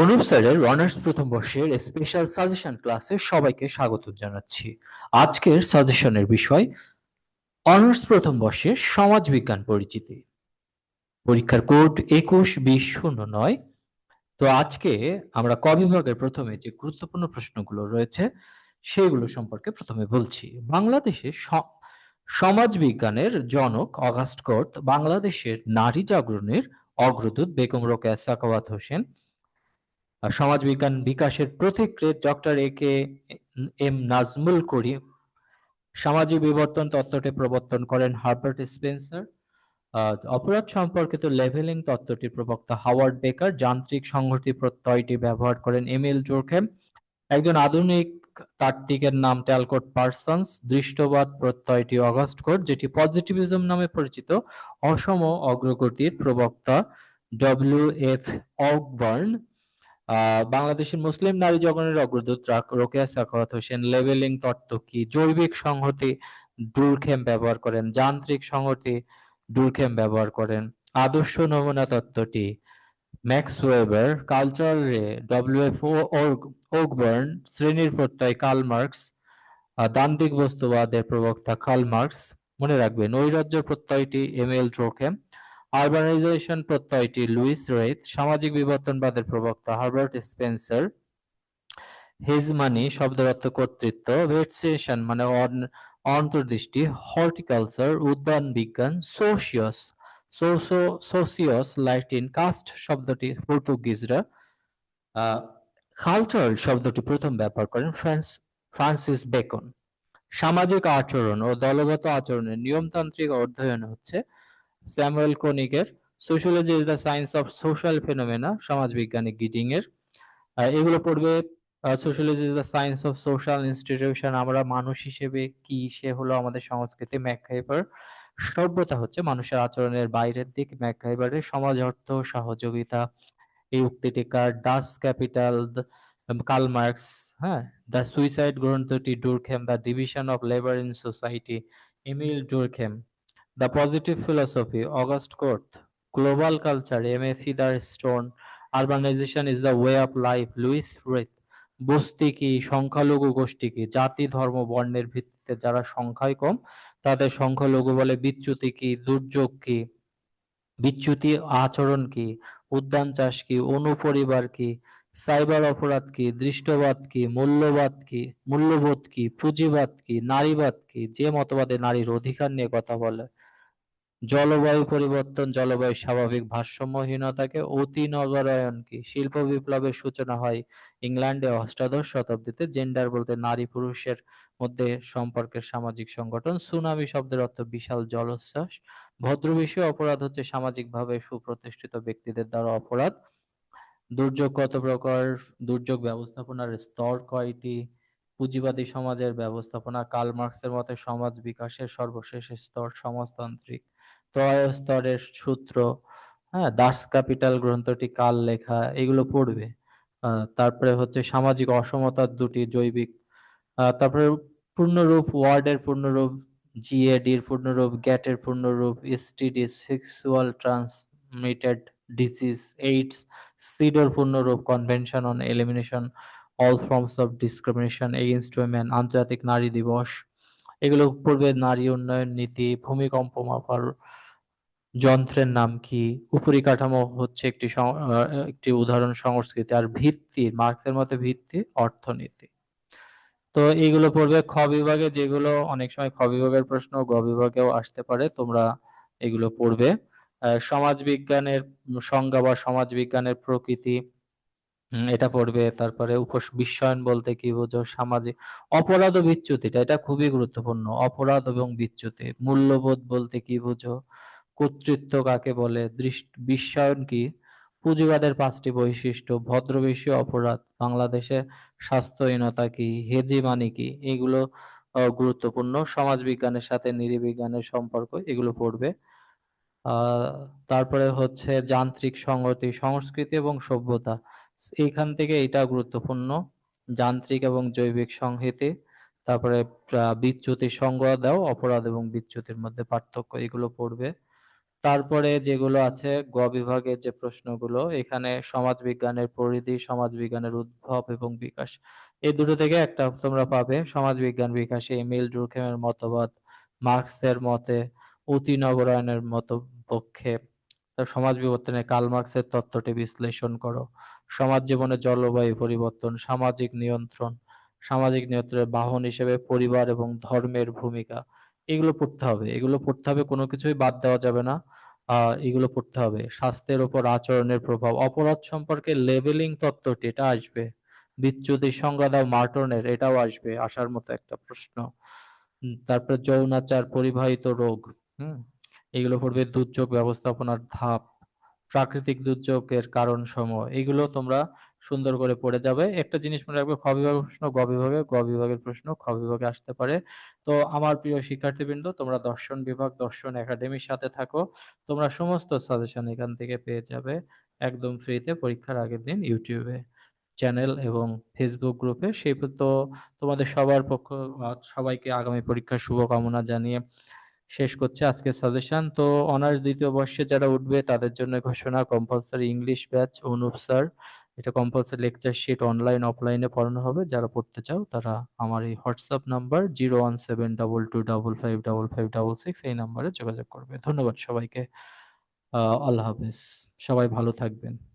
অনুপ স্যারের অনার্স প্রথম বর্ষের স্পেশাল সাজেশন ক্লাসে সবাইকে স্বাগত জানাচ্ছি। আজকের সাজেশনের বিষয় অনার্স প্রথম বর্ষের সমাজ বিজ্ঞান পরিচিতি। পরীক্ষার কোড একুশ বিশ শূন্য নয়। তো আজকে আমরা ক বিভাগের প্রথমে যে গুরুত্বপূর্ণ প্রশ্নগুলো রয়েছে, সেগুলো সম্পর্কে প্রথমে বলছি। বাংলাদেশে সমাজ বিজ্ঞানের জনক অগাস্ট কোর্ট বাংলাদেশের নারী জাগরণের অগ্রদূত বেগম রোকেয়া সাকাওয়াত হোসেন সমাজবিজ্ঞান বিকাশের প্রতিক্রে doctor A K M Nazmul Karim সামাজিক বিবর্তন তত্ত্বটি প্রবর্তন করেন হার্বার্ট স্পেন্সার। অপরাধ সম্পর্কিত লেভেলিং তত্ত্বটির প্রবক্তা হাওয়ার্ড বেকার। যান্ত্রিক সংহতি প্রত্যয়টি ব্যবহার করেন এমিল জোরখেম। একজন আধুনিক তাত্ত্বিকের নাম ট্যালকোট পার্সন্স। দৃষ্টবাদ প্রত্যয়টি অগস্ট কোট যেটি পজিটিভিজম নামে পরিচিত। অসম অগ্রগতির প্রবক্তা ডব্লিউ এফ অকবার্ন। বাংলাদেশের মুসলিম নারী জগনের অগ্রদূত রোকেয়া সাখাওয়াত হোসেন লেভেলিং তত্ত্ব কি জৈবিক সংহতি ডুরখেম ব্যবহার করেন, যান্ত্রিক সংহতি ডুরখেম ব্যবহার করেন। আদর্শ নমুনা তত্ত্বটি ম্যাক্স ওয়েবার কালচারাল রে ডব্লিউএফ ওকবার্ন শ্রেণির প্রত্যয় কার্ল মার্কস দান্তিক বস্তুবাদের প্রবক্তা কার্ল মার্কস মনে রাখবেন। নৈরাজ্য প্রত্যয়টি এম এল ড্রোকেম। আরবানাইজেশন প্রত্যয়টি লুইস রেইথ, সামাজিক বিবর্তনবাদের প্রবক্তা হার্বার্ট স্পেন্সার হেজমানি শব্দের অর্থ কর্তৃত্ব, ভেটসেশন মানে অন্তর্দৃষ্টি, হর্টিকালচার, উদ্যান বিজ্ঞান, সোশিয়াস সোসিয়াস লাইটিন কাস্ট শব্দটি পর্তুগিজরা কালচারাল শব্দটি প্রথম ব্যবহার করেন ফ্রান্স, ফ্রান্সিস বেকন। সামাজিক আচরণ ও দলগত আচরণের নিয়মতান্ত্রিক অধ্যয়ন হচ্ছে Samuel কোনিকের sociology is the science of social phenomena, সমাজবিজ্ঞানী Gidding এর এগুলো পড়বে sociology is the science of social institution, আমরা মানুষ হিসেবে কি সে হলো আমাদের সংস্কৃতি ম্যাকহাইবার সভ্যতা হচ্ছে মানুষের আচরণের বাইরের দিক ম্যাকহাইবারের সমাজ অর্থ, সহযোগিতা, এই উক্তিটিকার ডাস ক্যাপিটাল কার্ল মার্কস হ্যাঁ দ্য সুইসাইড গ্রন্থটি Durkheim, the division of labour in society, Emile Durkheim. The positive philosophy August Comte global culture M A Featherstone urbanization is the way of life Louis Wirth বস্তি কি সংখ্যালঘু গোষ্ঠী কি জাতি ধর্ম বর্ণের ভিত্তিতে যারা সংখ্যায় কম তাদের সংখ্যালঘু বলে বিচ্যুতি কি দুর্যোগ কি বিচ্যুতি আচরণ কি উদ্যান চাষ কি অনুপরিবার কি সাইবার অপরাধ কি দৃষ্টবাদ কি মূল্যবাদ কি মূল্যবোধ কি পুঁজিবাদ কি নারীবাদ কি যে মতবাদে নারীর অধিকার নিয়ে কথা বলে জলবায়ু পরিবর্তন, জলবায়ু স্বাভাবিক ভারসাম্যহীনতাকে অতি নগরায়ন কি? শিল্প বিপ্লবের সূচনা হয় ইংল্যান্ডে অষ্টাদশ শতাব্দীতে। জেন্ডার বলতে নারী পুরুষের মধ্যে সম্পর্কের সামাজিক সংগঠন। সুনামি শব্দের অর্থ বিশাল জলোচ্ছ্বাস। ভদ্রবিষয় অপরাধ হচ্ছে সামাজিকভাবে সুপ্রতিষ্ঠিত ব্যক্তিদের দ্বারা অপরাধ। দুর্যোগ কত প্রকার? দুর্যোগ ব্যবস্থাপনার স্তর কয়টি? পুঁজিবাদী সমাজের ব্যবস্থাপনা। কার্ল মার্কসের মতে সমাজ বিকাশের সর্বশেষ স্তর সমাজতান্ত্রিক। ত্রয় স্তরের সূত্র হ্যাঁ দাস ক্যাপিটাল গ্রন্থটি কাল লেখা, এগুলো পড়বে। তারপরে হচ্ছে সামাজিক অসমতার দুটি জৈবিক তারপরে পূর্ণরূপ ওয়ার্ডের পূর্ণরূপ জিএডির পূর্ণরূপ গ্যাটের পূর্ণরূপ STD sexual transmitted disease AIDS Sidr পূর্ণরূপ convention on elimination all forms of discrimination against women আন্তর্জাতিক নারী দিবস, এগুলো পূর্বে নারী উন্নয়ন নীতি, ভূমিকম্প মাপার যন্ত্রের নাম কি? উপরিকাঠামো হচ্ছে একটি একটি উদাহরণ সংস্কৃতি আর ভিত্তি, মার্কসের মতে ভিত্তি, অর্থনীতি। তো এইগুলো পড়বে খ বিভাগে, যেগুলো অনেক সময় খ বিভাগের প্রশ্ন, গ বিভাগেও আসতে পারে, তোমরা এগুলো পড়বে। সমাজ বিজ্ঞানের সংজ্ঞা বা সমাজ বিজ্ঞানের প্রকৃতি এটা পড়বে। তারপরে উপস, বিশ্বায়ন বলতে কি বোঝো? সামাজিক অপরাধ ও বিচ্যুতিটা, এটা খুবই গুরুত্বপূর্ণ। অপরাধ এবং বিচ্যুতি, মূল্যবোধ বলতে কি বোঝো? কর্তৃত্ব কাকে বলে? বিশ্বায়ন কি? পুঁজিবাদের পাঁচটি বৈশিষ্ট্য, ভদ্রবেশী অপরাধ, বাংলাদেশে স্বাস্থ্যহীনতা কি, হেজিমানি কি? এগুলো গুরুত্বপূর্ণ। সমাজ বিজ্ঞানের সাথে নৃবিজ্ঞানের সম্পর্ক, এগুলো পড়বে। তারপরে হচ্ছে যান্ত্রিক সংগতি সংস্কৃতি এবং সভ্যতা। এইখান থেকে এটা গুরুত্বপূর্ণ। যান্ত্রিক এবং জৈবিক সংহিতি, তারপরে বিচ্যুতির সংজ্ঞা দাও, অপরাধ এবং বিচ্যুতির মধ্যে পার্থক্য, এগুলো পড়বে। তারপরে যেগুলো আছে গ বিভাগের যে প্রশ্নগুলো এখানে সমাজবিজ্ঞানের পরিধি, সমাজবিজ্ঞানের উদ্ভব এবং বিকাশ। এই দুটো থেকে একটা তোমরা পাবে সমাজবিজ্ঞান বিকাশে এমিল ডুরখেমের মতবাদ, মার্কসের মতে, অতি নগরায়নের মত পক্ষে সমাজ বিবর্তনে কার্ল মার্কসের তত্ত্বটি বিশ্লেষণ করো। সমাজ জীবনে জলবায়ু পরিবর্তন, সামাজিক নিয়ন্ত্রণ, সামাজিক নিয়ন্ত্রণের বাহন হিসেবে পরিবার এবং ধর্মের ভূমিকা। এগুলো পড়তে হবে। এগুলো পড়তে হবে কোনো কিছুই বাদ দেওয়া যাবে না। এগুলো পড়তে হবে। স্বাস্থ্যের উপর আচরণের প্রভাব, অপরাধ সম্পর্কে লেভেলিং তত্ত্বটি এটা আসবে। বিচ্যুতি সংজ্ঞা দাও মার্টনের এটাও আসবে, আসার মতো একটা প্রশ্ন। তারপরে যৌনাচার পরিবাহিত রোগ, হুম? এগুলো পড়বে দুর্যোগ ব্যবস্থাপনার ধাপ, প্রাকৃতিক দুর্যোগের কারণসমূহ। এগুলো তোমরা সুন্দর করে পড়ে যাবে। একটা জিনিস মনে রাখবে খ বিভাগের প্রশ্ন গ বিভাগে, গ বিভাগের প্রশ্ন খ বিভাগে আসতে পারে। তো আমার প্রিয় শিক্ষার্থীবৃন্দ তোমরা দর্শন বিভাগ, দর্শন একাডেমির সাথে থাকো। তোমরা সমস্ত সাজেশন এখান থেকে পেয়ে যাবে একদম ফ্রিতে পরীক্ষার আগের দিন ইউটিউবে চ্যানেল এবং ফেসবুক গ্রুপে। সেই তো তোমাদের সবার পক্ষ সবাইকে আগামী পরীক্ষার শুভকামনা জানিয়ে শেষ করছে আজকের সাজেশন। তো অনার্স দ্বিতীয় বর্ষে যারা উঠবে, তাদের জন্য ঘোষণা compulsory English batch Anup sir. এটা কম্পালসারি লেকচার শিট অনলাইন অফলাইনে পড়ানো হবে। যারা পড়তে চাও, তারা আমার এই হোয়াটসঅ্যাপ নাম্বার 01722555566 এই নাম্বারে যোগাযোগ করবে। ধন্যবাদ সবাইকে। আল্লাহ হাফেজ। সবাই ভালো থাকবেন।